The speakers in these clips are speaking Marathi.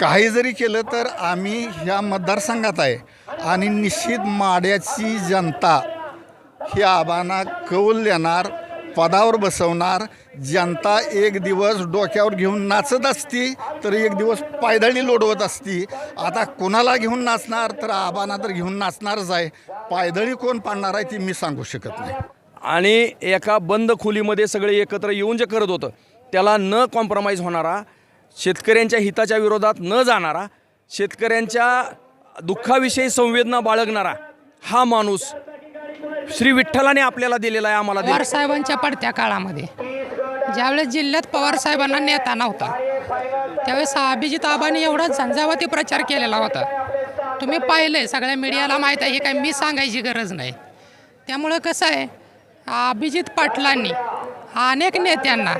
काही जरी केलं तर आम्ही ह्या मतदारसंघात आहे. आणि निश्चित माड्याची जनता ही आबांना कौल देणार पदावर बसवणार. जनता एक दिवस डोक्यावर घेऊन नाचत असती तर एक दिवस पायदळी लोडवत असती. आता कोणाला घेऊन नाचणार? तर आबांना तर घेऊन नाचणारच आहे. पायदळी कोण पाडणार आहे ती मी सांगू शकत नाही. आणि एका बंद खोलीमध्ये सगळे एकत्र येऊन जे करत होतं त्याला न कॉम्प्रोमाइज होणारा शेतकऱ्यांच्या हिताच्या विरोधात न जाणारा शेतकऱ्यांच्या दुःखाविषयी संवेदना बाळगणारा हा माणूस श्री विठ्ठलाने आपल्याला दिलेला आहे आम्हाला दिलेला पवार साहेबांच्या पडत्या काळामध्ये ज्यावेळेस जिल्ह्यात पवार साहेबांना नेता नव्हता त्यावेळेस अभिजित आबांनी एवढा झंझावाती प्रचार केलेला होता. तुम्ही पाहिलंय सगळ्या मीडियाला माहीत आहे हे काय मी सांगायची गरज नाही. त्यामुळं कसं आहे अभिजित पाटलांनी अनेक नेत्यांना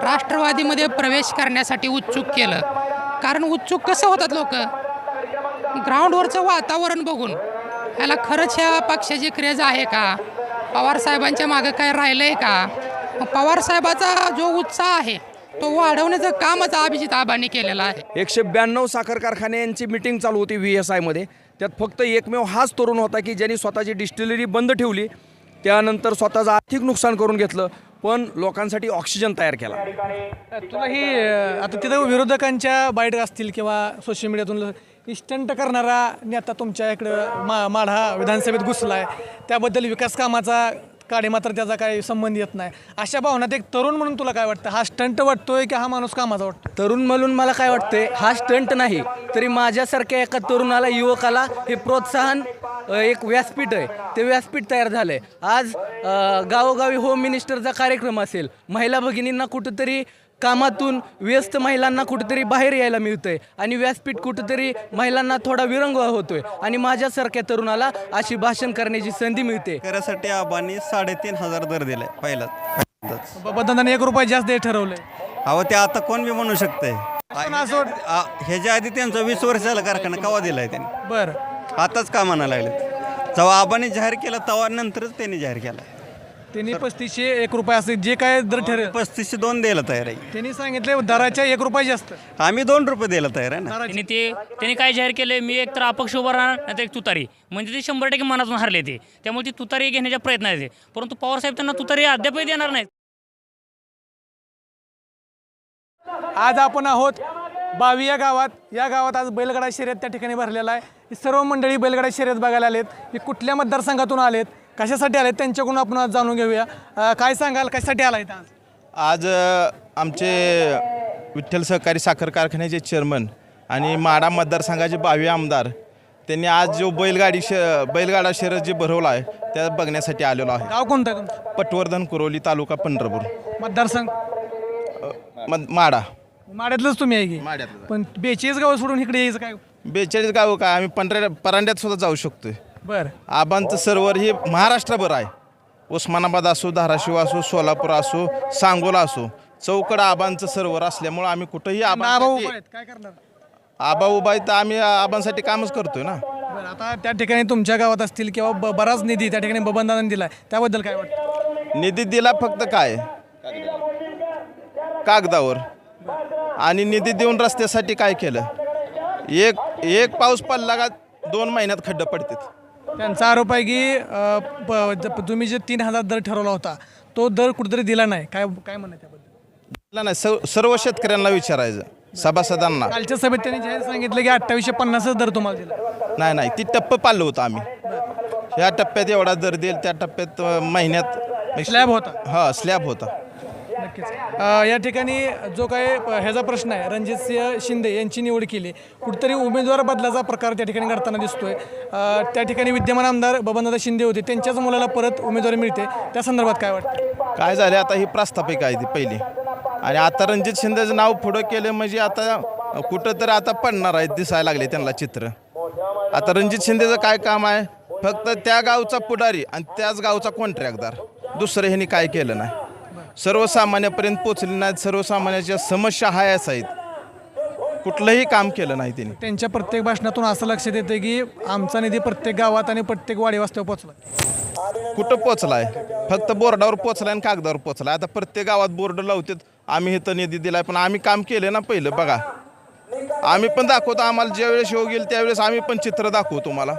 राष्ट्रवादीमध्ये प्रवेश करण्यासाठी उत्सुक केलं. कारण उत्सुक कसं होतात लोक? ग्राउंडवरचं वातावरण बघून. याला खरंच ह्या पक्षाची क्रेज आहे का? पवार साहेबांच्या मागं काय राहिलं आहे का? पवारसाहेबाचा पवार साहेबाचा जो उत्साह आहे तो वाढवण्याचं कामच अभिजित आबांनी केलेलं आहे. एकशे ब्याण्णव साखर कारखान्यांची मिटिंग चालू होती व्ही एस आयमध्ये त्यात फक्त एकमेव हाच तरुण होता की ज्यांनी स्वतःची डिस्टिलरी बंद ठेवली. त्यानंतर स्वतःचं आर्थिक नुकसान करून घेतलं पण लोकांसाठी ऑक्सिजन तयार केला. तुला ही आता तिथं विरोधकांच्या बाईट असतील किंवा सोशल मीडियातून इस्टंट करणारा नेता तुमच्या इकडं मा माढा विधानसभेत घुसला आहे त्याबद्दल विकास कामाचा काडे मात्र त्याचा काही संबंध येत नाही. अशा भावनात एक तरुण म्हणून तुला काय वाटतं? हा स्टंट वाटतोय की हा माणूस कामाचा वाटतो? तरुण म्हणून मला काय वाटतंय? हा स्टंट नाही. तरी माझ्यासारख्या एका तरुणाला युवकाला हे प्रोत्साहन एक व्यासपीठ आहे. ते व्यासपीठ तयार झालं आहे आज गावोगावी होम मिनिस्टरचा कार्यक्रम असेल. महिला भगिनींना कुठंतरी कामातून व्यस्त महिलांना कुठेतरी बाहेर यायला मिळतंय आणि व्यासपीठ कुठेतरी महिलांना थोडा विरंगुळा होतोय. आणि माझ्यासारख्या तरुणाला अशी भाषण करण्याची संधी मिळते. शेतकऱ्यासाठी आबांनी साडेतीन हजार दर दिलाय पहिलाच. बबनदादाने एक रुपये जास्त ठरवलंय. अहो ते आता कोण बी म्हणू शकतंय? आ- ह्याच्या आधी त्यांचा वीस वर्षाला कारखाना कवा दिलाय त्यांनी? बरं. आताच का म्हणायला लागले जेव्हा आबाने जाहीर केला तेव्हा नंतरच त्यांनी जाहीर केला. त्यांनी पस्तीसशे एक रुपये असते जे काय दर ठरेल. पस्तीसशे दोन द्यायला तयार आहे. त्यांनी सांगितले दराच्या एक रुपये जास्त. आम्ही दोन रुपये द्यायला तयार आहे ना. त्यांनी ते त्यांनी काय जाहीर केलं? मी एक तर अपक्ष उभा राहणार नाही एक तुतारी. म्हणजे ते शंभर टक्के मनातून हरले ते. त्यामुळे ती तुतारी घेण्याच्या प्रयत्न आहेत ते. परंतु पवार साहेब त्यांना तुतारी अद्यापही देणार नाहीत. आज आपण आहोत बावी या गावात. या गावात आज बैलगाडा शर्यत त्या ठिकाणी भरलेला आहे. सर्व मंडळी बैलगाडा शर्यत बघायला आलेत. ही कुठल्या मतदारसंघातून आलेत? कशासाठी आलेत? त्यांच्याकडून आपण आज जाणून घेऊया. अं, काय सांगाल? कशासाठी आलायत आज? आज अ, आमचे विठ्ठल सहकारी साखर कारखान्याचे चेअरमन आणि माडा मतदारसंघाचे बावी आमदार त्यांनी आज जो बैलगाडी श बैलगाडा शर्यत जे भरवला आहे त्या बघण्यासाठी आलेलो आहे. गाव कोणतं आहे तुमचं? पटवर्धन कुरोली तालुका पंढरपूर. मतदारसंघ? मद माडा. माड्यातलंच तुम्ही आहे की? माड्यातलं. पण बेचाळीस गाव सोडून इकडे यायचं काय? बेचाळीस गाव काय? आम्ही पंढऱ्या परांड्यात सुद्धा जाऊ शकतोय. बरं. आबांचं सर्वर हे महाराष्ट्रभर आहे. उस्मानाबाद असो धाराशिव असो सोलापूर असो सांगोला असो चौकड आबांचं सर्वर असल्यामुळं आम्ही कुठंही उभा आहेत. काय करणार? आबा उभा आहे तर आम्ही आबांसाठी कामच करतोय ना. बरं आता त्या ठिकाणी तुमच्या गावात असतील किंवा ब- बराच निधी त्या ठिकाणी बबनदादांनी दिलाय. त्याबद्दल काय वाटतं? निधी दिला फक्त काय? कागदावर. आणि निधी देऊन रस्त्यासाठी काय केलं? एक एक पाऊस पडला का दोन महिन्यात खड्डे पडतात. त्यांचा आरोप आहे की अ, प- ज- तुम्ही जे तीन हजार दर ठरवला होता तो दर कुठेतरी दिला नाही. काय काय म्हणणं आहे त्याबद्दल? दिला नाही. सर्व सर्व शेतकऱ्यांना विचारायचं. सभासदांना. कालच्या सभेत त्यांनी जाहीर सांगितलं की अठ्ठावीसशे पन्नासच दर तुम्हाला दिला. नाही नाही. ती टप्प पाळलं होतं आम्ही. ह्या टप्प्यात एवढा दर देईल त्या टप्प्यात अं, महिन्यात स्लॅब होता. हा स्लॅब होता. या ठिकाणी जो काय प- ह्याचा प्रश्न आहे रणजित सिंह शिंदे यांची निवड केली. कुठतरी उमेदवार बदलाचा प्रकार त्या ठिकाणी घडताना दिसतोय. त्या ठिकाणी विद्यमान आमदार बबनदादा शिंदे होते. त्यांच्याच मुलाला परत उमेदवारी मिळते. त्या संदर्भात काय वाटतं? काय झाले आता ही प्रास्थापिक आहे ती पहिली. आणि आता रणजित शिंदेचं नाव पुढं केलं म्हणजे आता कुठं तर आता पडणार आहे दिसायला लागले त्यांना चित्र. आता रणजित शिंदेचं काय काम आहे? फक्त त्या गावचा पुढारी आणि त्याच गावचा कॉन्ट्रॅक्टदार दुसरं ह्यांनी काय केलं नाही. सर्वसामान्यापर्यंत पोचले नाहीत. सर्वसामान्याच्या समस्या हायच आहेत. कुठलंही काम केलं नाही त्यांनी. त्यांच्या प्रत्येक भाषणातून असं लक्षात येतं की आमचा निधी प्रत्येक गावात आणि प्रत्येक वाडी वास्तव पोहोचला कुठं पोचलाय? फक्त बोर्डावर पोचलाय आणि कागदावर पोचलाय. आता प्रत्येक गावात बोर्ड लावतात. आम्ही इथं निधी दिलाय पण आम्ही काम केलं ना पहिलं बघा. आम्ही पण दाखवतो आम्हाला ज्यावेळेस योग येईल त्यावेळेस आम्ही पण चित्र दाखवू तुम्हाला.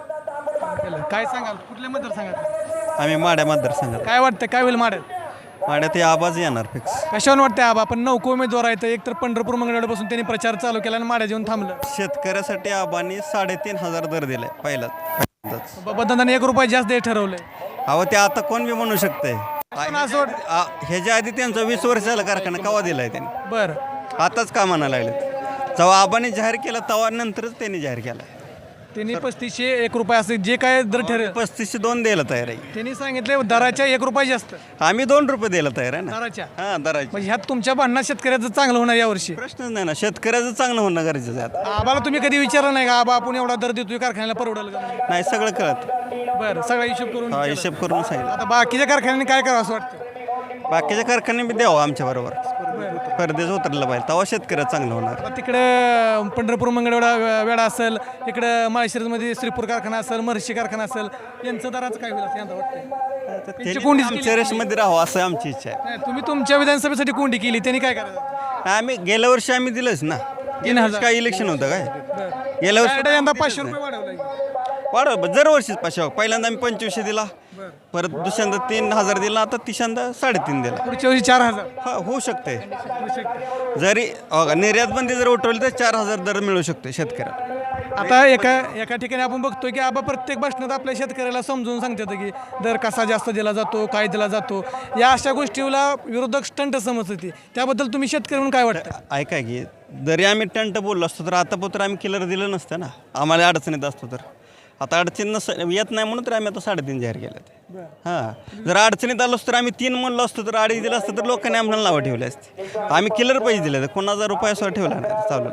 काय सांगाल? कुठल्या मतदारसंघात? आम्ही माड्या मतदारसंघात. काय वाटतं काय होईल माड्यात? माड्यात हे आवाज येणार फिक्स कशावर वाटतंय आबा? आपण नौको उमेदवार आहेत. एक तर पंढरपूर मंगळवारपासून त्यांनी प्रचार चालू केला आणि माड्या जेवून थांबलं. शेतकऱ्यासाठी आबांनी साडेतीन हजार दर दिलाय पहिलाच. बदनाने एक रुपये जास्त दे ठरवलंय अहो ते आता कोण बी म्हणू शकते पण असं? वाट ह्याच्या आधी त्यांचा वीस वर्षाला कारखाना कवा दिलाय त्यांनी? बरं. आताच का लागलेत. जेव्हा आबाने जाहीर केला तेव्हा नंतरच त्यांनी जाहीर केला. त्यांनी पस्तीसशे एक रुपये असं जे काय दर ठरेल. पस्तीसशे दोन द्यायला तयार आहे. त्यांनी सांगितले दराच्या एक रुपये जास्त. आम्ही दोन रुपये द्यायला तयार आहे ना? दराच्या? हा दराची म्हणजे ह्यात तुमच्या भांडणात शेतकऱ्याचं चांगलं होणार यावर्षी प्रश्नच नाही ना शेतकऱ्याचं चांगलं होणं गरजेचं आहे आता. आबाला तुम्ही कधी विचारलं नाही का आबा आपण एवढा दर देतोय कारखान्याला परवडेल का? नाही सगळं कळत. बरं सगळा हिशोब करून हा केला. हिशेब करून सांगितलं. आता बाकीच्या कारखान्यांनी काय करावं असं वाटतं? बाकीच्या कारखाने बी द्यावं आमच्या बरोबर. परदेश उतरलं पाहिजे. तेव्हा शेतकऱ्याचं चांगलं होणार. तिकडं पंढरपूर मंगळवेढा वे- वेढा असेल इकडं माळशिरसमध्ये श्रीपूर कारखाना असेल महर्षी कारखाना असेल यांचं दराचं काय होईल असं यंदा वाटतं त्यांची त्यांनी कोंडीच आमच्या राहावं असं आमची इच्छा आहे. नाही, तुम्ही तुमच्या विधानसभेसाठी कोंडी केली त्यांनी काय करायचं? आम्ही गेल्या वर्षी आम्ही दिलंच ना. तीन हजार. काय इलेक्शन होतं काय? गेल्या वर्षी यंदा पाचशे रुपये वाढवलं वाढव दरवर्षीच पाचशे पहिल्यांदा आम्ही पंचवीसशे दिला परत दुसऱ्यांदा तीन हजार दिला आता तिसऱ्यांदा साडेतीन दिला. पुढच्या वर्षी चार हजार. हा होऊ शकते. जरी निर्यात बंदी जर उठवली तर चार हजार दर मिळू शकतो शेतकऱ्याला. आता एका एका ठिकाणी आपण बघतोय की आबा प्रत्येक भाषणात आपल्या शेतकऱ्याला समजून सांगतात की दर कसा जास्त दिला जातो काय दिला जातो. या अशा गोष्टीला विरोधक स्टंट समजत होती त्याबद्दल तुम्ही शेतकरी म्हणून काय वाटतं? ऐका की जरी आम्ही टंट बोललो असतो तर आता तर आम्ही किलर दिलं नसतं ना. आम्हाला अडचणीत असतो तर. आता अडचण नस येत नाही म्हणून तर आम्ही आता साडेतीन जाहीर केलं ते हां. जर अडचणीत आलो असतो तर आम्ही तीन म्हणलो असतो तर अडीच दिलं असतं तर लोकांनी आम्हाला नावं ठेवले असते. आम्ही किलर पैसे दिले कोणाचा रुपया सुद्धा ठेवला नाही चालू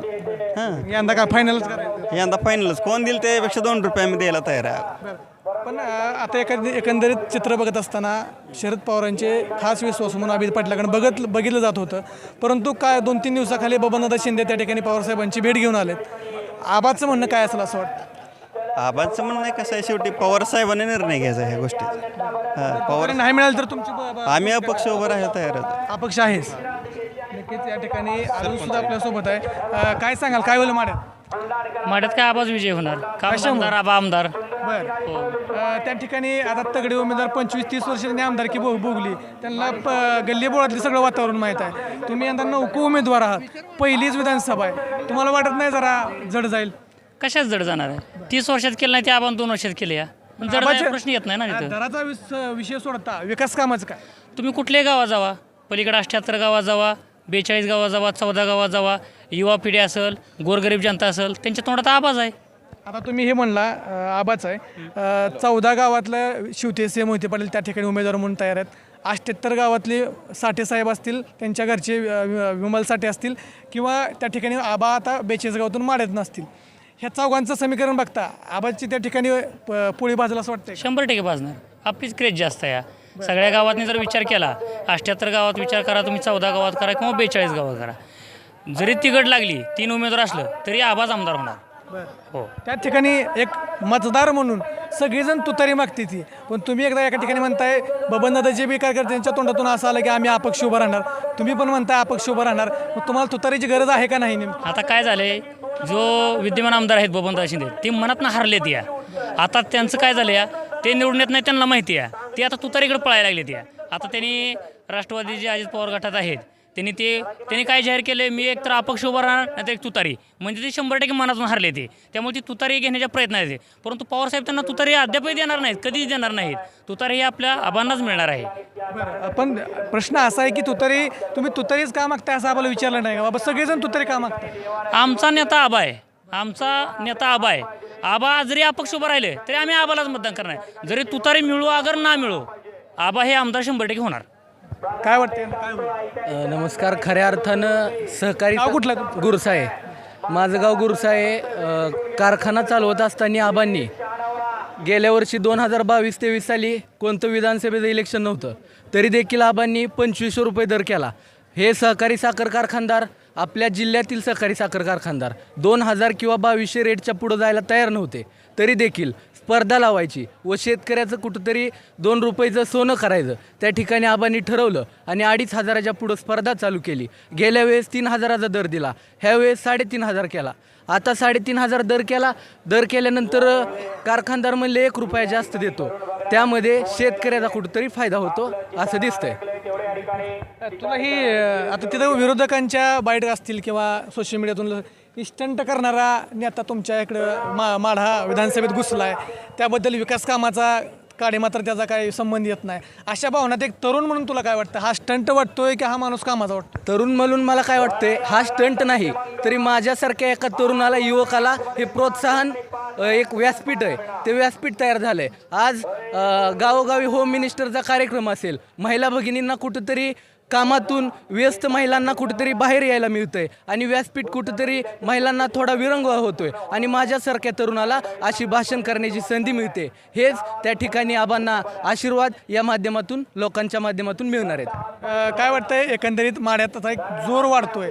हां. यंदा काय फायनलच करायचं? यंदा फायनलच कोण दिल त्यापेक्षा दोन रुपये आम्ही द्यायला तयार आहे. पण आता एखाद एकंदरीत चित्र बघत असताना शरद पवारांचे खास विश्वास म्हणून अभित पाटलाकडे बघत बघितलं जात होतं. परंतु काय दोन तीन दिवसाखाली बबनदादा शिंदे त्या ठिकाणी पवारसाहेबांची भेट घेऊन आलेत. आबाचं म्हणणं काय असेल असं वाटतं? आबाचं म्हणणं आहे कसं आहे शेवटी पवार साहेबांनी निर्णय घ्यायचा ह्या गोष्टीचा. हां पवार नाही मिळालं तर तुमची ब- ब- आम्ही अपक्ष उभं राहायला तयार आहोत अपक्ष आहेस नक्कीच या ठिकाणी अरुण सुद्धा आपल्यासोबत आहे. अं, काय सांगाल? काय होईल माड्यात? माड्यात काय आवाज विजय होणार? का? आमदार आबा आमदार? बर. अं, त्या ठिकाणी आता तगडे उमेदवार पंचवीस तीस वर्ष त्यांनी आमदारकी भो भोगली. त्यांना प- गल्ली बोळातलं सगळं वातावरण माहीत आहे. तुम्ही यंदा नौको उमेदवार आहात. पहिलीच विधानसभा आहे. तुम्हाला वाटत नाही जरा जड जाईल? कशाच जड जाणार आहे? तीस वर्षात केलं नाही ते आबा दोन वर्षात केले या. पण जड आबाच्या- जायचा प्रश्न येत नाही ना तिथं. दराचा विस- विषय सोडता विकास कामाचं काय? तुम्ही कुठल्याही गावात जावा. पलीकडे अठ्ठ्याहत्तर गावात जावा बेचाळीस गावात जावा चौदा गावात जावा. युवा पिढी असेल गोरगरीब जनता असेल त्यांच्या तोंडात आवाज आहे. आता तुम्ही हे म्हणला अं, आबाच आहे. चौदा गावातलं शिवतेसे मोहिते पाटील त्या ठिकाणी उमेदवार म्हणून तयार आहेत. अठ्ठ्याहत्तर गावातले साठे साहेब असतील त्यांच्या घरचे अं, वि- विमल साठे असतील किंवा त्या ठिकाणी आबा आता बेचाळीस गावातून माड्यात नसतील. ह्या चौघांचं समीकरण बघता आबाची त्या ठिकाणी प- पोळी भाजला असं वाटतंय शंभर टक्के भाजणार. आपलीच क्रेज जास्त आहे या. सगळ्या गावातनी जर विचार केला अठ्ठ्याहत्तर गावात विचार करा तुम्ही चौदा गावात करा किंवा बेचाळीस गावात करा. जरी तिघड लागली तीन उमेदवार असलं तरी आवाज आमदार होणार. हो. त्या ठिकाणी एक मतदार म्हणून सगळेजण तुतारी मागते ती. पण तुम्ही एकदा एका ठिकाणी म्हणताय बबनदादा जे बी कार्यकर्ते त्यांच्या तोंडातून असं आलं की आम्ही अपक्ष उभं राहणार. तुम्ही पण म्हणताय अपक्ष उभं राहणार. मग तुम्हाला तुतारीची गरज आहे का नाही नेमकी? आता काय झालंय? जो विद्यमान आमदार आहेत बबनदादा शिंदे ते मनातनं हारलेत या. आता त्यांचं काय झालं या? ते निवडून येत नाही त्यांना माहिती आहे ते आता तुतारीकडे पळायला लागलेत या. आता त्यांनी राष्ट्रवादी जे अजित पवार गटात आहेत त्यांनी ते त्यांनी काय जाहीर केलं मी एक तर अपक्ष उभा राहणार नाही तर एक तुतारी. म्हणजे ते शंभर टक्के मनातून हारले ते. त्यामुळे ती तुतारी घेण्याच्या प्रयत्नात आहेत परंतु पवारसाहेब त्यांना तुतारी अद्यापही देणार नाहीत कधीच देणार नाहीत. तुतारी ही आपल्या आबांनाच मिळणार आहे. पण प्रश्न असा आहे की तुतारी तुम्ही तुतारीच का मागताय असं आम्हाला विचारलं नाही बाबा सगळेजण तुतारी का मागताय? आमचा नेता आबा आहे. आमचा नेता आबा आहे. आबा जरी अपक्ष उभं राहिले तरी आम्ही आबालाच मतदान करणार जरी तुतारी मिळू अगर ना मिळू आबा हे आमदार शंभर टक्के होणार. काय वाटतंय? काय होईल? अ, नमस्कार. खऱ्या अर्थानं सहकारी गाव कुठलं? आहे तुमचं? गुरसाळे माझं गाव गुरसाळे अ, कारखाना चालवत असताना आबांनी गेल्या वर्षी दोन हजार बावीस तेवीस साली कोणतं विधानसभेचं इलेक्शन नव्हतं तरी देखील आबांनी पंचवीसशे रुपये दर केला. हे सहकारी साखर कारखानदार आपल्या जिल्ह्यातील सहकारी साखर कारखानदार दोन हजार किंवा बावीसशे रेटच्या पुढं जायला तयार नव्हते तरी देखील स्पर्धा लावायची व शेतकऱ्याचं कुठंतरी दोन रुपयाचं सोनं करायचं. त्या ठिकाणी आबांनी ठरवलं आणि अडीच हजाराच्या पुढं स्पर्धा चालू केली. गेल्या वेळेस तीन हजाराचा दर दिला. ह्या वेळेस साडेतीन हजार केला. आता साडेतीन हजार दर केला. दर केल्यानंतर कारखानदार म्हणले एक रुपया जास्त देतो. त्यामध्ये शेतकऱ्याचा कुठंतरी फायदा होतो असं दिसतंय. तुला ही आता तिथं विरोधकांच्या बाईट असतील किंवा सोशल मीडियातून स्टंट करणारा नेता तुमच्या इकडं मा माढा विधानसभेत घुसला आहे त्याबद्दल विकास कामाचा काडे मात्र त्याचा काही संबंध येत नाही. अशा भावनात एक तरुण म्हणून तुला काय वाटतं? हा स्टंट वाटतोय की हा माणूस कामाचा वाटतो? तरुण म्हणून मला काय वाटतंय? हा स्टंट नाही तरी माझ्यासारख्या एका तरुणाला युवकाला हे प्रोत्साहन अ, एक व्यासपीठ आहे. ते व्यासपीठ तयार झालं आहे आज अ, गावोगावी होम मिनिस्टरचा कार्यक्रम असेल. महिला भगिनींना कुठंतरी कामातून व्यस्त महिलांना कुठेतरी बाहेर यायला मिळतंय आणि व्यासपीठ कुठेतरी महिलांना थोडा विरंगुळा होतोय. आणि माझ्यासारख्या तरुणाला अशी भाषण करण्याची संधी मिळते. हेच त्या ठिकाणी आबांना आशीर्वाद या माध्यमातून लोकांच्या माध्यमातून मिळणार आहेत. काय वाटतंय? एकंदरीत माड्यात आता एक जोर वाढतोय.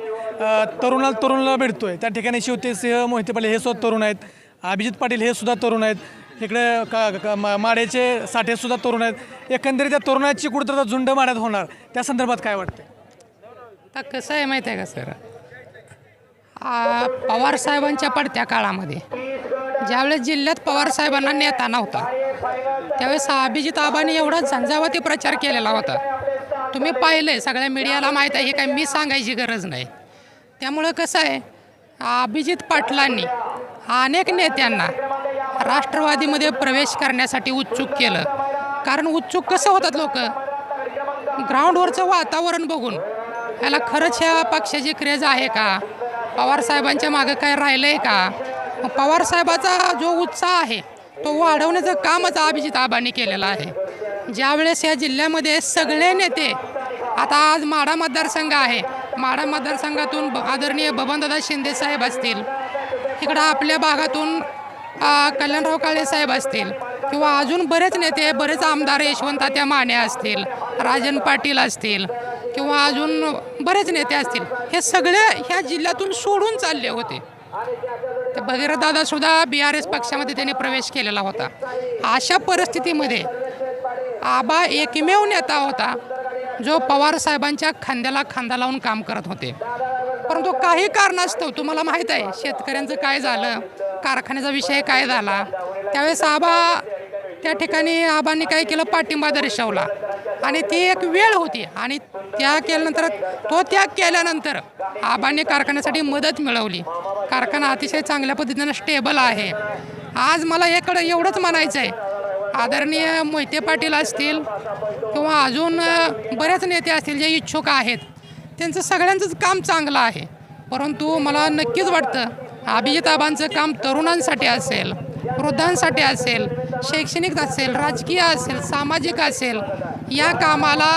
तरुणाला तरुणाला भेटतोय. त्या ठिकाणी शिवतेसिंह मोहिते पाटील हे सुद्धा तरुण आहेत. अभिजित पाटील हे सुद्धा तरुण आहेत. इकडे का का- मा- माड्याचे साठेसुद्धा तरुण आहेत. एकंदरीत त्या तरुणाची कुठं झुंड माड्यात होणार. त्या संदर्भात काय वाटतं आता कसं आहे माहिती आहे का सर? आ, पवार साहेबांच्या पडत्या काळामध्ये ज्यावेळेस जिल्ह्यात पवार साहेबांना नेता नव्हता त्यावेळेस अभिजित आबाने एवढा झंझावाती प्रचार केलेला होता. तुम्ही पाहिलंय सगळ्या मीडियाला माहीत आहे हे काय मी सांगायची गरज नाही. त्यामुळं कसं आहे अभिजित पाटलांनी अनेक नेत्यांना राष्ट्रवादीमध्ये प्रवेश करण्यासाठी उत्सुक केलं. कारण उत्सुक कसं होतात लोक? ग्राउंडवरचं वातावरण बघून. याला खरंच ह्या पक्षाची क्रेज आहे का? पवार साहेबांच्या मागं काय राहिलं आहे का? पवारसाहेबाचा पवार साहेबाचा जो उत्साह आहे तो वाढवण्याचं कामच अभिजित आबांनी केलेलं आहे. ज्यावेळेस या जिल्ह्यामध्ये सगळे नेते आता आज माढा मतदारसंघ आहे. माढा मतदारसंघातून ब- आदरणीय बबनदादा शिंदे साहेब असतील. इकडं आपल्या भागातून कल्याणराव काळे साहेब असतील किंवा अजून बरेच नेते बरेच आमदार यशवंतात्या माने असतील राजन पाटील असतील किंवा अजून बरेच नेते असतील हे सगळे ह्या जिल्ह्यातून सोडून चालले होते. ते भगीरथदादा सुद्धा बी आर एस पक्षामध्ये त्यांनी प्रवेश केलेला होता. अशा परिस्थितीमध्ये आबा एकमेव नेता होता जो पवार साहेबांच्या खांद्याला खांदा लावून काम करत होते. परंतु काही कारणास्तव तुम्हाला माहीत आहे शेतकऱ्यांचं काय झालं? कारखान्याचा विषय काय झाला? त्यावेळेस आबा त्या ठिकाणी आबांनी काय केलं? पाठिंबा दर्शवला. आणि ती एक वेळ होती. आणि त्या केल्यानंतर तो त्याग केल्यानंतर आबांनी कारखान्यासाठी मदत मिळवली. कारखाना अतिशय चांगल्या पद्धतीनं स्टेबल आहे. आज मला एकडं एवढंच म्हणायचं आहे. आदरणीय मोहिते पाटील असतील किंवा अजून बरेच नेते असतील जे इच्छुक आहेत त्यांचं सगळ्यांचंच काम चांगलं आहे. परंतु मला नक्कीच वाटतं अभिजिताबांचं काम तरुणांसाठी असेल वृद्धांसाठी असेल शैक्षणिक असेल राजकीय असेल सामाजिक असेल या कामाला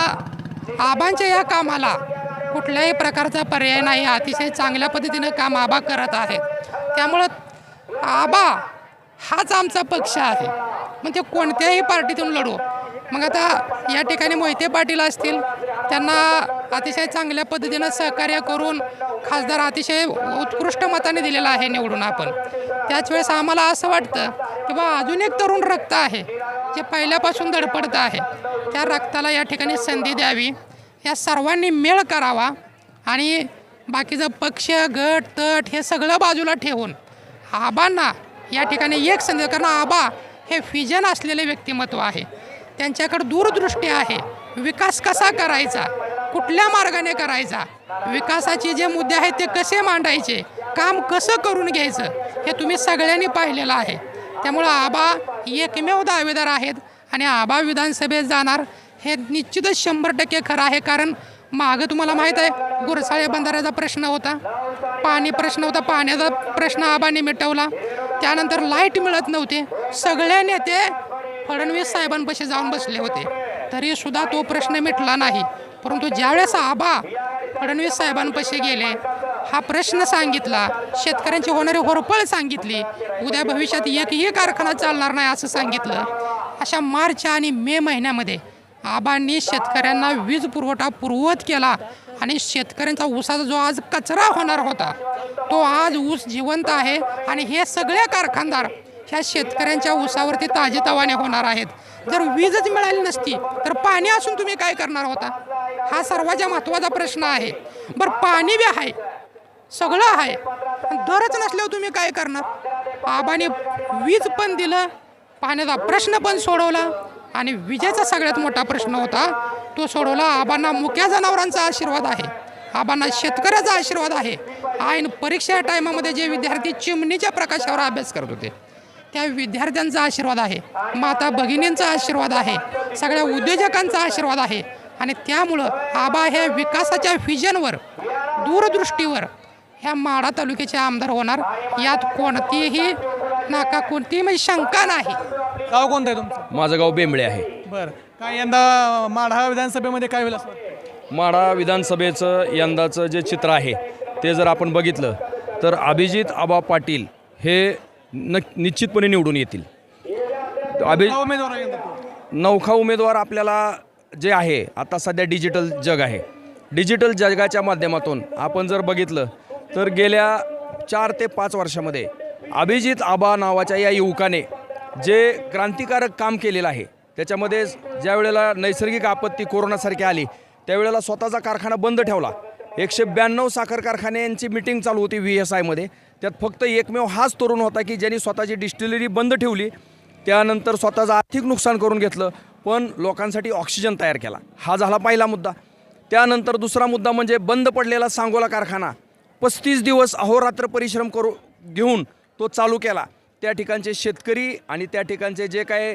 आबांच्या या कामाला कुठल्याही प्रकारचा पर्याय नाही. अतिशय चांगल्या पद्धतीनं काम आबा करत आहेत. त्यामुळं आबा हाच आमचा पक्ष आहे. म्हणजे कोणत्याही पार्टीतून लढू. मग आता या ठिकाणी मोहिते पाटील असतील त्यांना अतिशय चांगल्या पद्धतीनं सहकार्य करून खासदार अतिशय उत्कृष्ट मताने दिलेला आहे निवडून आपण. त्याच वेळेस आम्हाला असं वाटतं की बा अजून एक तरुण रक्त आहे जे पहिल्यापासून धडपडत आहे. त्या रक्ताला या ठिकाणी संधी द्यावी. या सर्वांनी मेळ करावा आणि बाकीचं पक्ष गट तट हे सगळं बाजूला ठेवून आबांना या ठिकाणी एक संधी कारण आबा हे फिजन असलेले व्यक्तिमत्व आहे. त्यांच्याकडे दूरदृष्टी आहे. विकास कसा करायचा? कुठल्या मार्गाने करायचा? विकासाचे जे मुद्दे आहेत ते कसे मांडायचे? काम कसं करून घ्यायचं? हे तुम्ही सगळ्यांनी पाहिलेलं आहे. त्यामुळं आबा एकमेव दावेदार आहेत आणि आबा विधानसभेत जाणार हे निश्चितच शंभर टक्के खरं आहे. कारण मागं तुम्हाला माहीत आहे गुरसाळे बंधाऱ्याचा प्रश्न होता. पाणी प्रश्न होता. पाण्याचा प्रश्न आबाने मिटवला. त्यानंतर लाइट मिळत नव्हते. सगळे नेते फडणवीस साहेबांपाशी जाऊन बसले होते. तरी सुद्धा तो प्रश्न मिटला नाही. परंतु ज्यावेळेस आबा फडणवीस साहेबांपाशी गेले हा प्रश्न सांगितला शेतकऱ्यांची होणारी होरपळ सांगितली उद्या भविष्यात एकही कारखाना चालणार नाही असं सांगितलं. अशा मार्च आणि मे महिन्यामध्ये आबांनी शेतकऱ्यांना वीज पुरवठा पूर्वत केला आणि शेतकऱ्यांचा ऊसाचा जो आज कचरा होणार होता तो आज ऊस जिवंत आहे आणि हे सगळे कारखानदार ह्या शेतकऱ्यांच्या ऊसावरती ताजेतवाने होणार आहेत. जर वीजच मिळाली नसती तर पाणी असून तुम्ही काय करणार होता? हा सर्वात महत्त्वाचा प्रश्न आहे. बरं पाणी बी आहे. सगळं आहे. दरच नसल्यावर तुम्ही काय करणार? आबाने वीज पण दिलं पाण्याचा प्रश्न पण सोडवला आणि विजेचा सगळ्यात मोठा प्रश्न होता तो सोडवला आबांना मुक्या जनावरांचा आशीर्वाद आहे. आबांना शेतकऱ्याचा आशीर्वाद आहे. आईन परीक्षा टायमामध्ये जे विद्यार्थी चिमणीच्या प्रकाशावर अभ्यास करत होते त्या विद्यार्थ्यांचा आशीर्वाद आहे. माता भगिनींचा आशीर्वाद आहे. सगळ्या उद्योजकांचा आशीर्वाद आहे. आणि त्यामुळं आबा ह्या विकासाच्या व्हिजनवर दूरदृष्टीवर ह्या माढा तालुक्याचे आमदार होणार. यात कोणतीही नाका कोणतीही म्हणजे शंका नाही. गाव कोणतं आहे तुमचं? माझं गाव बेंबळे आहे. बरं. काय यंदा माढा विधानसभेमध्ये काय होईल असं वाटतं? माढा विधानसभेचं यंदाचं जे चित्र आहे ते जर आपण बघितलं तर अभिजित आबा पाटील हे न निश्चितपणे निवडून येतील अभि? नौखा उमेदवार आपल्याला जे आहे आता सध्या डिजिटल जग आहे डिजिटल जगाच्या माध्यमातून आपण जर बघितलं तर गेल्या चार ते पाच वर्षामध्ये अभिजित आबा नावाच्या या युवकाने जे क्रांतिकारक काम केलेलं आहे त्याच्यामध्ये ज्या वेळेला नैसर्गिक आपत्ती कोरोनासारखी आली त्यावेळेला स्वतःचा कारखाना बंद ठेवला एकशे ब्याण्णव साखर कारखान्यांची मिटिंग चालू होती व्ही एस आयमध्ये त्यात फक्त एकमेव हाच तरुण होता की ज्यांनी स्वतःची डिस्टिलरी बंद ठेवली. त्यानंतर स्वतःचं आर्थिक नुकसान करून घेतलं पण लोकांसाठी ऑक्सिजन तयार केला. हा झाला पहिला मुद्दा. त्यानंतर दुसरा मुद्दा म्हणजे बंद पडलेला सांगोला कारखाना. पस्तीस दिवस अहोरात्र परिश्रम करू घेऊन तो चालू केला. त्या ठिकाणचे शेतकरी आणि त्या ठिकाणचे जे काय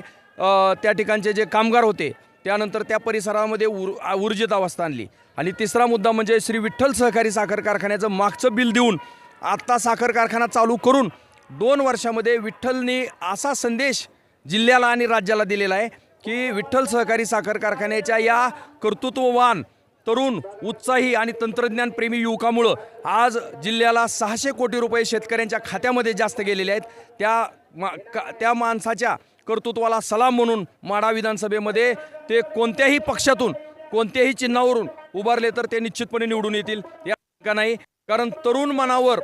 त्या ठिकाणचे जे कामगार होते त्यानंतर त्या परिसरामध्ये उर ऊर्जित अवस्था आणली. आणि तिसरा मुद्दा म्हणजे श्री विठ्ठल सहकारी साखर कारखान्याचं मागचं बिल देऊन आत्ता साखर कारखाना चालू करून दोन वर्षामध्ये विठ्ठलनी असा संदेश जिल्ह्याला आणि राज्याला दिलेला आहे की विठ्ठल सहकारी साखर कारखान्याच्या या कर्तृत्ववान तरुण उत्साही आणि तंत्रज्ञानप्रेमी युवकामुळं आज जिल्ह्याला सहाशे कोटी रुपये शेतकऱ्यांच्या खात्यामध्ये जास्त गेलेले आहेत. त्या मा का त्या माणसाच्या कर्तृत्वाला सलाम म्हणून माढा विधानसभेमध्ये. ते कोणत्याही पक्षातून कोणत्याही चिन्हावरून उभारले तर ते निश्चितपणे निवडून येतील. या का नाही. कारण तरुण मनावर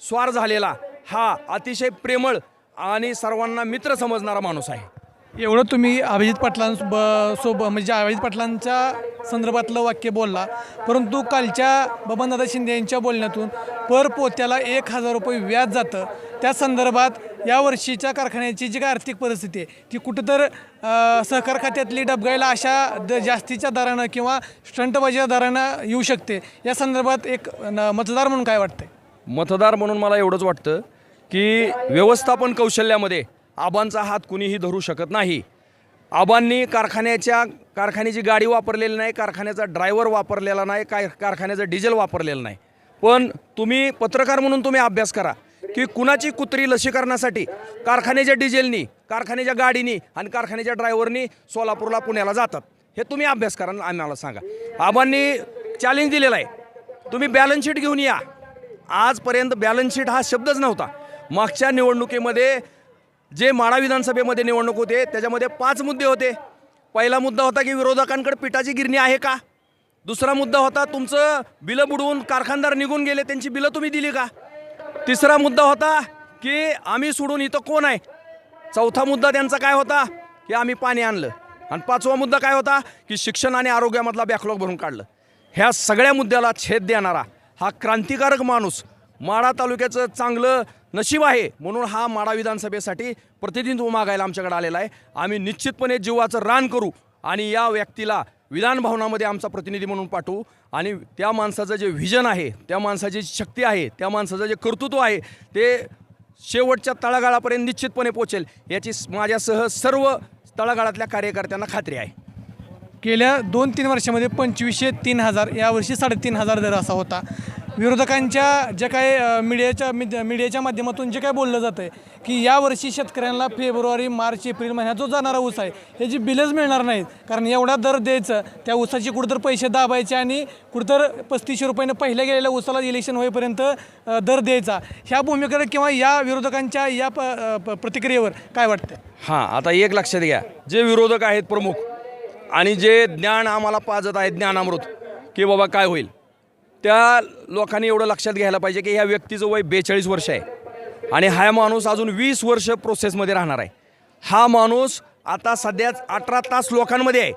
स्वार झालेला हा अतिशय प्रेमळ आणि सर्वांना मित्र समजणारा माणूस आहे. एवढं तुम्ही अभिजित पाटलां सोब म्हणजे अभिजित पाटलांच्या संदर्भातलं वाक्य बोलला. परंतु कालच्या बबनदादा शिंदे यांच्या बोलण्यातून पर पोत्याला एक हजार रुपये व्याज जातं. त्या संदर्भात या वर्षीच्या कारखान्याची जी काय आर्थिक परिस्थिती आहे ती कुठं तर सहकार खात्यातली डबगायला अशा द जास्तीच्या दरानं किंवा स्टंटबाजीच्या दरानं येऊ शकते. या संदर्भात एक न- मतदार म्हणून काय वाटतं मतदार म्हणून मला एवढंच वाटतं की व्यवस्थापन कौशल्यामध्ये आबांचा हात कुणीही धरू शकत नाही. आबांनी कारखान्याच्या कारखान्याची गाडी वापरलेली नाही कारखान्याचा ड्रायव्हर वापरलेला नाही काय कारखान्याचं डिझेल वापरलेलं नाही. पण तुम्ही पत्रकार म्हणून तुम्ही अभ्यास करा की कुणाची कुत्री लसीकरणासाठी कारखान्याच्या डिझेलनी कारखान्याच्या गाडीनी आणि कारखान्याच्या ड्रायव्हरनी सोलापूरला पुण्याला जातात. हे तुम्ही अभ्यास करा आणि आम्हाला सांगा. आबांनी चॅलेंज दिलेला आहे. तुम्ही बॅलन्स शीट घेऊन या. आजपर्यंत बॅलन्स शीट हा शब्दच नव्हता. मागच्या निवडणुकीमध्ये जे माडा विधानसभेमध्ये निवडणूक होते त्याच्यामध्ये पाच मुद्दे होते. पहिला मुद्दा होता की विरोधकांकडे पिठाची गिरणी आहे का? दुसरा मुद्दा होता तुमचं बिलं बुडवून कारखानदार निघून गेले त्यांची बिलं तुम्ही दिली का? तिसरा मुद्दा होता की आम्ही सोडून इथं कोण आहे? चौथा मुद्दा त्यांचा काय होता? की आम्ही पाणी आणलं. आणि पाचवा मुद्दा काय होता? की शिक्षण आणि आरोग्यामधला बॅकलॉग भरून काढलं. ह्या सगळ्या मुद्द्याला छेद देणारा हा क्रांतिकारक माणूस माढा तालुक्याचं चांगलं नशीब आहे. म्हणून हा माडा विधानसभेसाठी प्रतिनिधित्व मागायला आमच्याकडे आलेला आहे. आम्ही निश्चितपणे जीवाचं रान करू आणि या व्यक्तीला विधान भवनामध्ये आमचा प्रतिनिधी म्हणून पाठवू. आणि त्या माणसाचं जे व्हिजन आहे त्या माणसाची शक्ती आहे त्या माणसाचं जे कर्तृत्व आहे ते शेवटच्या तळागाळापर्यंत निश्चितपणे पोचेल. याची माझ्यासह सर्व तळागाळातल्या कार्यकर्त्यांना खात्री आहे. गेल्या दोन तीन वर्षामध्ये पंचवीसशे तीन हजार यावर्षी साडेतीन हजार दर असा होता. विरोधकांच्या जे काय मीडियाच्या मिद मीडियाच्या माध्यमातून जे काय बोललं जातं आहे की यावर्षी शेतकऱ्यांना फेब्रुवारी मार्च एप्रिल महिन्यात जो जाणारा ऊस आहे ह्याची बिलच मिळणार नाहीत. कारण एवढा दर द्यायचं त्या ऊसाची कुठंतर पैसे दाबायचे आणि कुठंतर पस्तीसशे रुपयानं पहिल्या गेलेल्या ऊसाला इलेक्शन होईपर्यंत दर द्यायचा. ह्या भूमिकेवर किंवा या विरोधकांच्या या प प- प्रतिक्रियेवर काय वाटतं हां आता एक लक्षात घ्या. जे विरोधक आहेत प्रमुख आणि जे ज्ञान आम्हाला पाजत आहे ज्ञानामृत की बाबा काय होईल? त्या लोकांनी एवढं लक्षात घ्यायला पाहिजे की ह्या व्यक्तीचं वय बेचाळीस वर्ष आहे. आणि हा माणूस अजून वीस वर्ष प्रोसेसमध्ये राहणार आहे. हा माणूस आता सध्याच अठरा तास लोकांमध्ये आहे.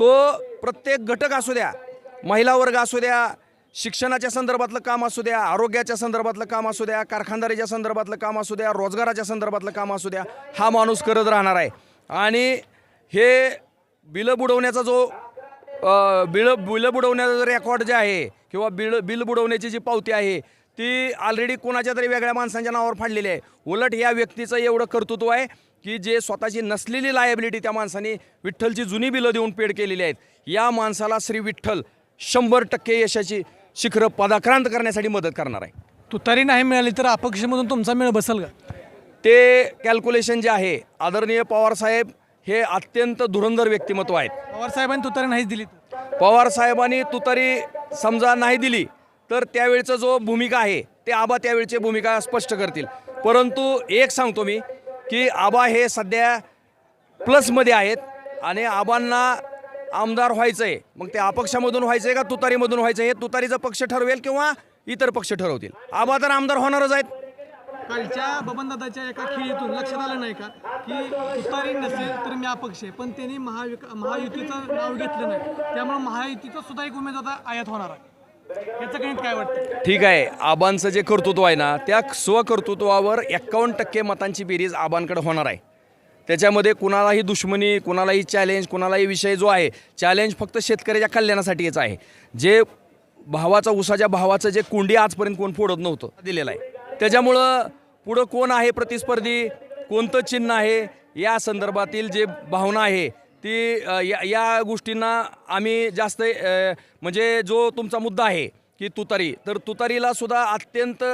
तो प्रत्येक घटक असू द्या महिला वर्ग असू द्या शिक्षणाच्या संदर्भातलं काम असू द्या आरोग्याच्या संदर्भातलं काम असू द्या कारखानदारीच्या संदर्भातलं काम असू द्या रोजगाराच्या संदर्भातलं काम असू द्या हा माणूस करत राहणार आहे. आणि हे बिलं बुडवण्याचा जो बिळ बिलं बुडवण्याचा जो रेकॉर्ड जे आहे किंवा बिळ बिल बुडवण्याची जी पावती आहे ती ऑलरेडी कोणाच्या तरी वेगळ्या माणसांच्या नावावर फाडलेली आहे. उलट या व्यक्तीचं एवढं कर्तृत्व आहे की जे स्वतःची नसलेली लायबिलिटी त्या माणसाने विठ्ठलची जुनी बिलं देऊन पेड केलेली आहेत. या माणसाला श्री विठ्ठल शंभर टक्के यशाची शिखरं पदाक्रांत करण्यासाठी मदत करणार आहे. तुतारी नाही मिळाली तर अपक्षमधून तुमचा मेळ बसेल का? ते कॅल्क्युलेशन जे आहे आदरणीय पवारसाहेब हे अत्यंत धुरंधर व्यक्तिमत्व आहेत. पवार साहेबांनी तुतारी नाहीच दिली. पवार साहेबांनी तुतारी समजा नाही दिली तर त्यावेळचं जो भूमिका आहे ते आबा त्यावेळची भूमिका स्पष्ट करतील. परंतु एक सांगतो मी की आबा हे सध्या प्लसमध्ये आहेत आणि आबांना आमदार व्हायचं आहे मग ते अपक्षामधून व्हायचं आहे का तुतारीमधून व्हायचं आहे हे तुतारीचा पक्ष ठरवेल किंवा इतर पक्ष ठरवतील? आबा तर आमदार होणारच आहेत. कालच्या बबनदादाच्या एका खेळीतून लक्षात आलं नाही का? की तुतारी नसेल तर मी अपक्ष आहे. पण त्यांनी महाविका महायुतीचं नाव घेतलं नाही. त्यामुळे महायुतीचा सुद्धा एक उमेदवार आयात होणार आहे. याचं गणित काय वाटतं? ठीक आहे. आबांचं जे कर्तृत्व आहे ना त्या स्वकर्तृत्वावर एक्कावन्न टक्के मतांची बेरीज आबांकडे होणार आहे. त्याच्यामध्ये कुणालाही दुश्मनी कुणालाही चॅलेंज कुणालाही विषय जो आहे चॅलेंज फक्त शेतकऱ्याच्या कल्याणासाठीच आहे. जे भावाचा उसाच्या भावाचं जे कुंडी आजपर्यंत कोण फोडत नव्हतं दिलेलं आहे. त्याच्यामुळं पुढं कोण आहे प्रतिस्पर्धी? कोणतं चिन्ह आहे? या संदर्भातील जे भावना आहे ती या या गोष्टींना आम्ही जास्त म्हणजे जो तुमचा मुद्दा आहे की तुतारी तर तुतारीला सुद्धा अत्यंत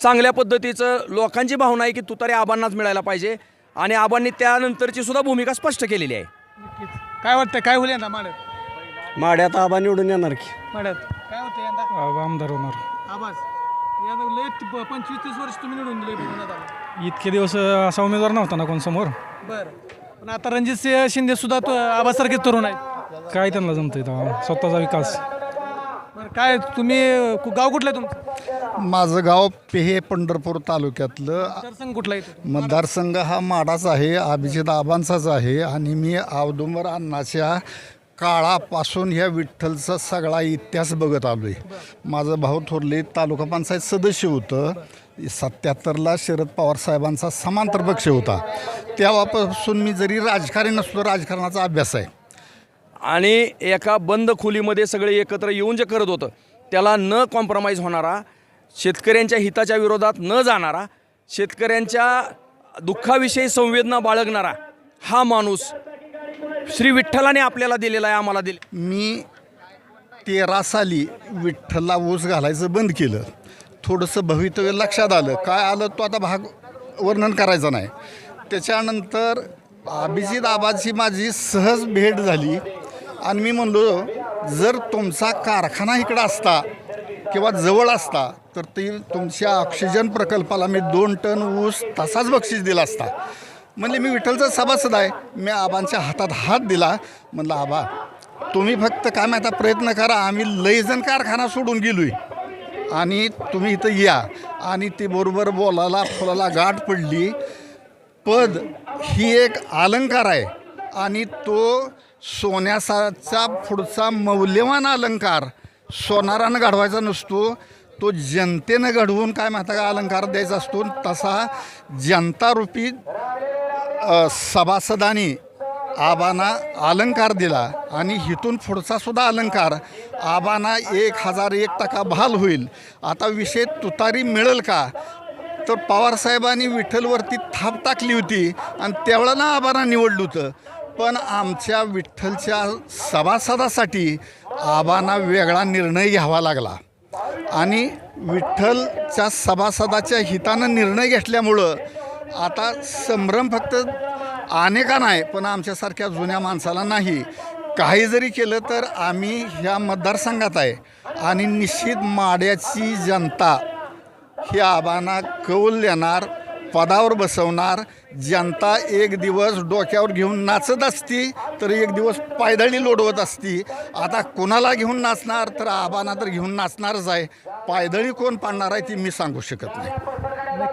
चांगल्या पद्धतीचं लोकांची भावना आहे की तुतारी आबांनाच मिळायला पाहिजे आणि आबांनी त्यानंतरची सुद्धा भूमिका स्पष्ट केलेली आहे. काय वाटतं काय होईल यंदा माड्यात? माड्यात आबा निवडून येणार की. माड्यात. काय होतं यंदा? आमदार होणार. आवाज लय पंचवीस तीस वर्ष तुम्ही निवडून दिले इतके दिवस असा उमेदवार नव्हता ना कोण समोर? बरं. पण आता रणजित सिंह शिंदे सुद्धा तो आबासारखे तरुण आहेत. काय त्यांना जमतंय तेव्हा? स्वतःचा विकास. बरं काय तुम्ही कु- गाव कुठलं आहे तुमचं? माझं गाव पेहे पंढरपूर तालुक्यातलं. मतदारसंघ कुठला आहे मतदारसंघ हा माडाच आहे अभिजित आबांचाच आहे आणि मी औदुंबर अण्णाच्या काळापासून ह्या विठ्ठलचा सगळा इतिहास बघत आलो आहे माझं भाऊ थोरले तालुका पंचायत सदस्य होतं. सत्याहत्तरला शरद पवार साहेबांचा समांतर पक्ष होता. तेव्हापासून मी जरी राजकारणी नसलो राजकारणाचा अभ्यास आहे. आणि एका बंद खोलीमध्ये सगळे एकत्र येऊन जे करत होतं त्याला न कॉम्प्रोमाइज होणारा शेतकऱ्यांच्या हिताच्या विरोधात न जाणारा शेतकऱ्यांच्या दुःखाविषयी संवेदना बाळगणारा हा माणूस श्री विठ्ठलाने आपल्याला दिलेला आहे आम्हाला दिले. मी तेरा साली विठ्ठलला ऊस घालायचं बंद केलं. थोडंसं भवितव्य लक्षात आलं. काय आलं तो आता भाग वर्णन करायचा नाही. त्याच्यानंतर अभिजित आबाची माझी सहज भेट झाली. आणि मी म्हणलो जर तुमचा कारखाना इकडं असता किंवा जवळ असता तर ती तुमच्या ऑक्सिजन प्रकल्पाला मी दोन टन ऊस तसाच बक्षीस दिला असता. म्हणले मी विठ्ठलचा सभासद आहे. मी आबांच्या हातात हात दिला. म्हणलं आबा तुम्ही फक्त काय माहिती प्रयत्न करा. आम्ही लयजण कारखाना सोडून गेलोय. आणि तुम्ही इथं या. आणि ती बरोबर बोलायला फुलाला गाठ पडली. पद ही एक अलंकार आहे. आणि तो सोन्यासाचा पुढचा मौल्यवान अलंकार सोनारानं घडवायचा नसतो. तो जनतेनं घडवून काय माहिती का अलंकार द्यायचा असतो. तसा जनतारूपी सभासदांनी आबांना अलंकार दिला आणि हिथून पुढचा सुद्धा अलंकार. आबांना एक हजार एक टक्का बहाल होईल. आता विषय तुतारी मिळेल का? तर पवारसाहेबांनी विठ्ठलवरती थाप टाकली होती आणि त्यावेळेला आबांना निवडलं होतं. पण आमच्या विठ्ठलच्या सभासदासाठी आबांना वेगळा निर्णय घ्यावा लागला. आणि विठ्ठलच्या सभासदाच्या हितानं निर्णय घेतल्यामुळं आता संभ्रम फक्त अनेकांना नाही पण आमच्यासारख्या जुन्या माणसाला नाही. काही जरी केलं तर आम्ही ह्या मतदारसंघात आहे आणि निश्चित माड्याची जनता ही आबांना कौल देणार पदावर बसवणार. जनता एक दिवस डोक्यावर घेऊन नाचत असती तर एक दिवस पायदळी लोडवत असती. आता कोणाला घेऊन नाचणार? तर आबांना तर घेऊन नाचणारच आहे. पायदळी कोण पाडणार आहे ती मी सांगू शकत नाही.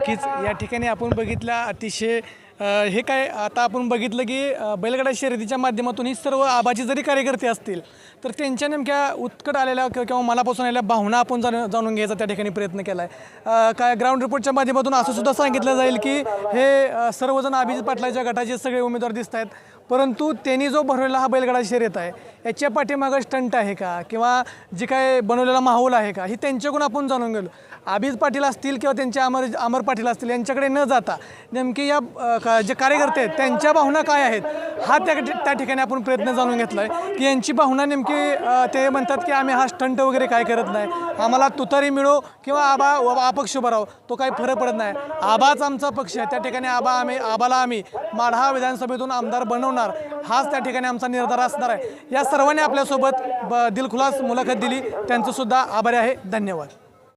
नक्कीच या ठिकाणी आपण बघितलं अतिशय हे काय आता आपण बघितलं की बैलगाडा शर्यतीच्या माध्यमातून ही सर्व आबाची जरी कार्यकर्ते असतील तर त्यांच्या नेमक्या उत्कट आलेल्या किंवा मनापासून आलेल्या भावना आपण जाण जाणून घ्यायचा त्या ठिकाणी प्रयत्न केला आहे काय ग्राउंड रिपोर्टच्या माध्यमातून असं सुद्धा सांगितलं जाईल की हे सर्वजण अभिजित पाटलाच्या गटाचे सगळे उमेदवार दिसत आहेत परंतु त्यांनी जो भरवलेला हा बैलगाडा शर्यत आहे याच्या पाठीमागं स्टंट आहे का? किंवा जे काय बनवलेला माहोल आहे का? ही त्यांच्याकडून आपण जाणून गेलो अभिज पाटील असतील किंवा त्यांचे अमर अमर पाटील असतील यांच्याकडे न जाता नेमके या का- जे कार्यकर्ते आहेत त्यांच्या भावना काय आहेत हा त्या त्या ठिकाणी आपण प्रयत्न जाणून घेतला आहे की यांची भावना नेमकी ते म्हणतात की आम्ही हा स्टंट वगैरे काय करत नाही. आम्हाला तुतारी मिळो किंवा आबा व अपक्ष उभा राहो तो काही फरक पडत नाही. आबाच आमचा पक्ष आहे त्या ठिकाणी आबा आम्ही आबाला आम्ही माढा विधानसभेतून आमदार बनवणार हाच त्या ठिकाणी आमचा निर्धार असणार आहे. या सर्वांनी आपल्यासोबत ब दिलखुलास मुलाखत दिली. त्यांचंसुद्धा आभारी आहे. धन्यवाद.